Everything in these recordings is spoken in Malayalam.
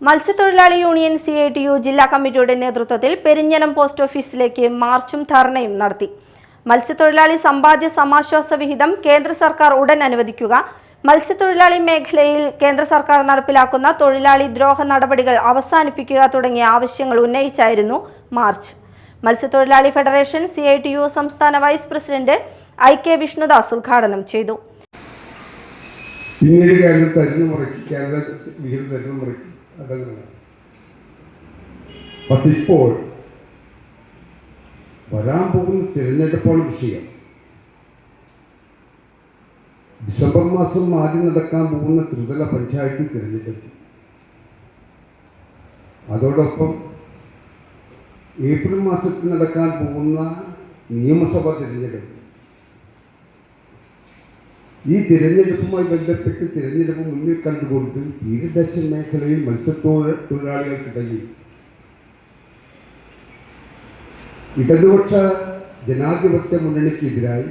മത്സ്യത്തൊഴിലാളി union C I T U ജില്ലാ കമ്മിറ്റിയുടെ നേതൃത്വത്തിൽ പെരിഞ്ഞനം പോസ്റ്റ് ഓഫീസിലേക്ക് മാർച്ചും ധർണയും നടത്തി. മത്സ്യത്തൊഴിലാളി സമ്പാദ്യ സമാശ്വാസ വിഹിതം കേന്ദ്ര സർക്കാർ ഉടൻ അനുവദിക്കുക. മത്സ്യത്തൊഴിലാളി മേഖലയിൽ കേന്ദ്ര സർക്കാർ നടപ്പിലാക്കുന്ന തൊഴിലാളി ദ്രോഹ നടപടികൾ അവസാനിപ്പിക്കുക തുടങ്ങിയ ആവശ്യങ്ങൾ ഉന്നയിച്ചായിരുന്നു മാർച്ച്. മത്സ്യത്തൊഴിലാളി federation C I T U സംസ്ഥാന vice president I K Vishnudas ഉദ്ഘാടനം ചെയ്തു. പിന്നീട് കേരളം തരുന്നു മുറയ്ക്ക് കേരള വിഹിതം തരുന്ന പക്ഷെ ഇപ്പോൾ വരാൻ പോകുന്ന തിരഞ്ഞെടുപ്പാണ് വിഷയം. ഡിസംബർ മാസം ആദ്യം നടക്കാൻ പോകുന്ന ത്രിതല പഞ്ചായത്ത് തിരഞ്ഞെടുപ്പ്. അതോടൊപ്പം ഏപ്രിൽ മാസത്തിൽ നടക്കാൻ പോകുന്ന നിയമസഭാ തിരഞ്ഞെടുപ്പ്. ഈ തിരഞ്ഞെടുപ്പുമായി ബന്ധപ്പെട്ട് തിരഞ്ഞെടുപ്പ് മുന്നിൽ കണ്ടുകൊണ്ട് തീരദേശ മേഖലയിൽ മത്സ്യത്തൊഴിൽ തൊഴിലാളികൾക്കിടയിൽ ഇടതുപക്ഷ ജനാധിപത്യ മുന്നണിക്കെതിരായി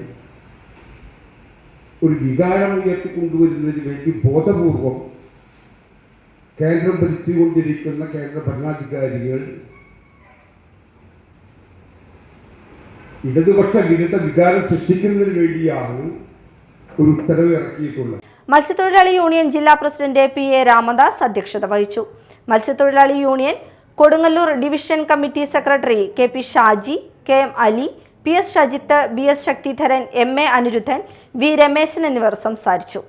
ഒരു വികാരം ഉയർത്തിക്കൊണ്ടുവരുന്നതിന് വേണ്ടി ബോധപൂർവം കേന്ദ്രം ഭരിച്ചുകൊണ്ടിരിക്കുന്ന കേന്ദ്ര ഭരണാധികാരികൾ ഇടതുപക്ഷ വിരുദ്ധ വികാരം സൃഷ്ടിക്കുന്നതിന് വേണ്ടിയാണ് മത്സ്യത്തൊഴിലാളി യൂണിയൻ ജില്ലാ പ്രസിഡന്റ് പി എ രാമദാസ് അധ്യക്ഷത വഹിച്ചു. മത്സ്യത്തൊഴിലാളി union Kodungallur division committee secretary K P Shaji K M Ali P S Shajith B S Sakthidharan M A Anirudhan V Rameshan എന്നിവർ സംസാരിച്ചു.